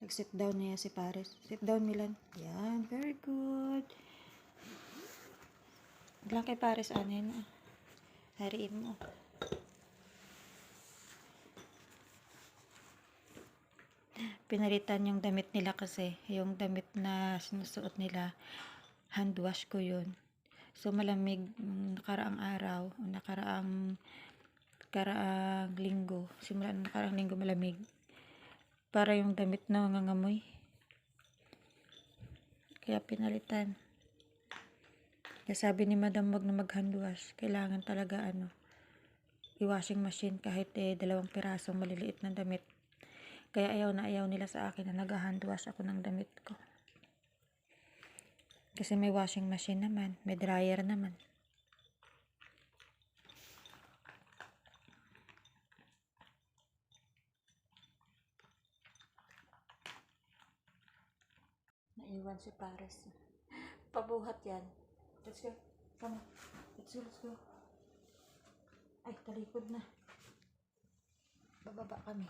Nag-sit down niya si Paris. Sit down, Milan. Yan, very good. Lang kay Paris, anin. ah. Hariin mo. Pinalitan yung damit nila kasi. Yung damit na sinusuot nila, hand wash ko yun. So, malamig nakaraang araw, nakaraang nakaraang linggo, simula ng nakaraang linggo malamig. Para yung damit na nangangamoy. Kaya pinalitan. Kaya sabi ni madam wag na mag hand wash. Kailangan talaga ano, i-washing machine kahit eh dalawang pirasong maliliit na damit. Kaya ayaw na ayaw nila sa akin na nag-hand wash ako ng damit ko. Kasi may washing machine naman, may dryer naman. Naiwan si Paris. Pabuhat yan. Let's go. Come on. Let's go, let's go. Ay, talikod na. Bababa kami.